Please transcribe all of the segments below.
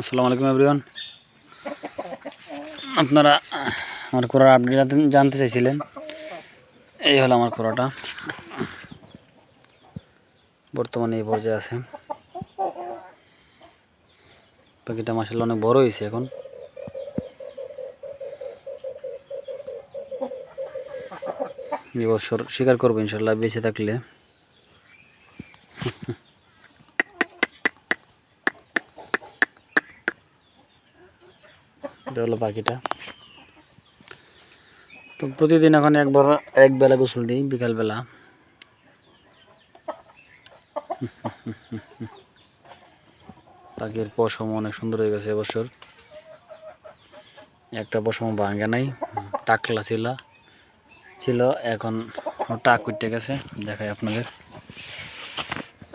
আসসালামু আলাইকুম এভরিওয়ান আপনারা আমার কোরার আপডেট জানতে চাইছিলেন? এই হলো আমার কোরাটা। বর্তমানে এই পর্যায়ে আছে। পাখিটা মাসাল্লাহ অনেক বড় হয়েছে এখন। এবছর শিকার করব ইনশাল্লাহ বেঁচে থাকলে। এটা হলো পাখিটা। তো প্রতিদিন এখন একবার এক বেলা গোসল দিই বিকালবেলা পাখির পশম অনেক সুন্দর হয়ে গেছে এবছর। একটা পশম ভাঙে নাই, টাকলা ছিল। ছিল, এখন টাক উঠে গেছে, দেখাই আপনাদের।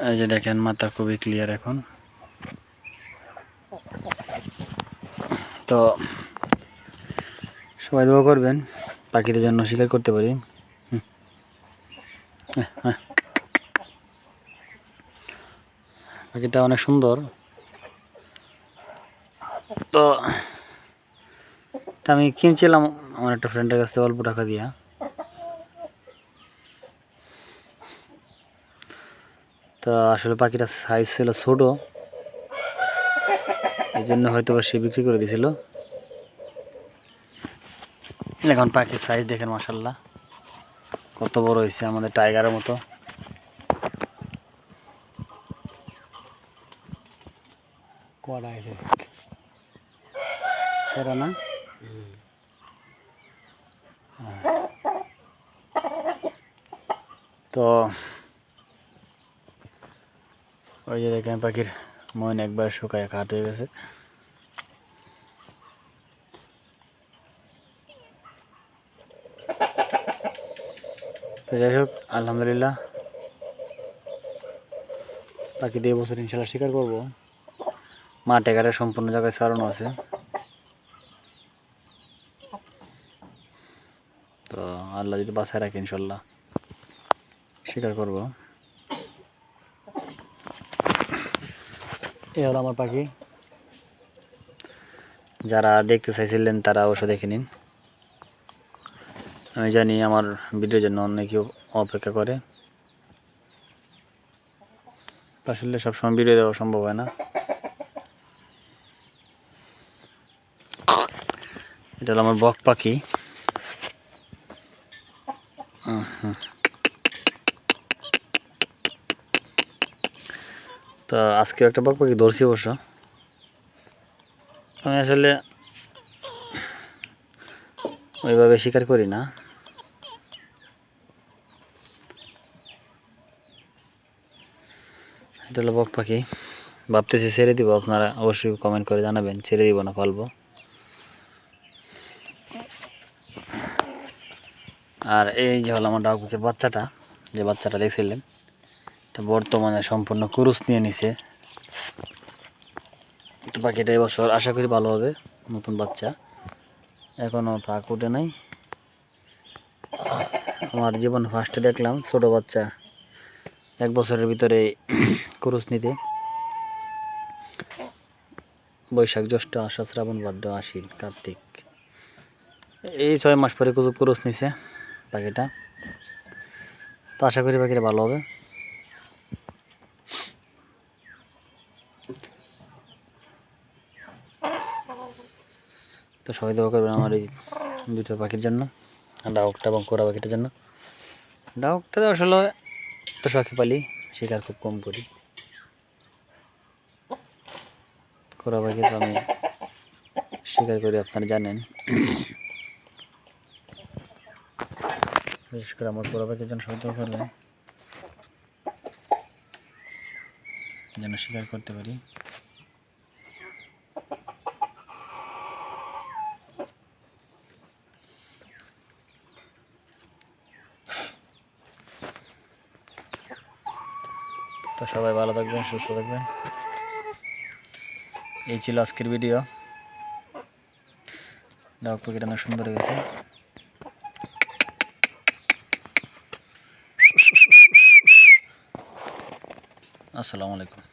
এই যে দেখেন, মাথা খুবই ক্লিয়ার এখন। তো সবাই দোয়া করবেন পাখিদের জন্য শিকার করতে পারি। হ্যাঁ, হ্যাঁ। পাখিটা অনেক সুন্দর তো আমি কিনছিলাম আমার একটা ফ্রেন্ডের কাছ থেকে অল্প টাকা দিয়া তো আসলে পাখিটার সাইজ ছিল ছোটো এই জন্য হয়তো সে বিক্রি করে দিয়েছিল এখন পাখির সাইজ দেখেন মাসাল্লাহ কত বড় হয়েছে আমাদের টাইগারের মতো। না। তো, ওই যে দেখেন পাখির মন একবার শুকায় কাঠ হয়ে গেছে। তো যাই হোক, আলহামদুলিল্লাহ। বাকি দিয়ে বছর ইনশাল্লাহ স্বীকার করব। মা টেকারে সম্পূর্ণ জায়গায় সারানো আছে। তো আল্লাহ যদি বাসায় রাখে ইনশাল্লাহ স্বীকার করব। এ হলো আমার পাখি। যারা দেখতে চাইছিলেন তারা অবশ্য দেখে নিন। আমি জানি আমার ভিডিওর জন্য অনেকেও অপেক্ষা করে। আসলে সবসময় ভিডিও দেওয়া সম্ভব হয় না। এটা হলো আমার বক পাখি। হুম। তো আজকে একটা বক পাখি ধরছি অবশ্য। আমি আসলে ওইভাবে শিকার করি না। এটা হলো বক পাখি। ভাবতেছি ছেড়ে দিব, আপনারা অবশ্যই কমেন্ট করে জানাবেন, ছেড়ে দিব না, পালবো। আর এই যে হলো আমার ডাকুকের বাচ্চাটা, যে বাচ্চাটা দেখছিলেন এটা বর্তমানে সম্পূর্ণ কুরুস নিয়ে নিছে। তো পাখিটা এবছর আশা করি ভালো হবে, নতুন বাচ্চা। এখনও পাক উঠে নাই। আমার জীবন ফার্স্টে দেখলাম ছোট বাচ্চা, এক বছরের ভিতরে কুরুস নিতে। বৈশাখ জ্যৈষ্ঠ আষাঢ় শ্রাবণ ভাদ্র আশ্বিন, কার্তিক। এই ছয় মাস পরে কুচু কুরুস নিছে পাখিটা তো আশা করি পাখিটা ভালো হবে। তো সবাই দোয়া করবেন আমার এই দুটো পাখির জন্য, ডাউকটা এবং কোরা পাখিটার জন্য। ডাউকটা তো আসলে তো শখে পালি, শিকার খুব কম করি। কোরা পাখি তো আমি শিকার করি, আপনারা জানেন। বিশেষ করে আমার কোরা পাখির জন্য সবাই দোয়া করবেন। যেন শিকার করতে পারি। তো সবাই ভালো থাকবেন, সুস্থ থাকবেন। এই ছিল আজকের ভিডিও ডাক পাখিটা অনেক সুন্দর গেছে। আসসালামু আলাইকুম।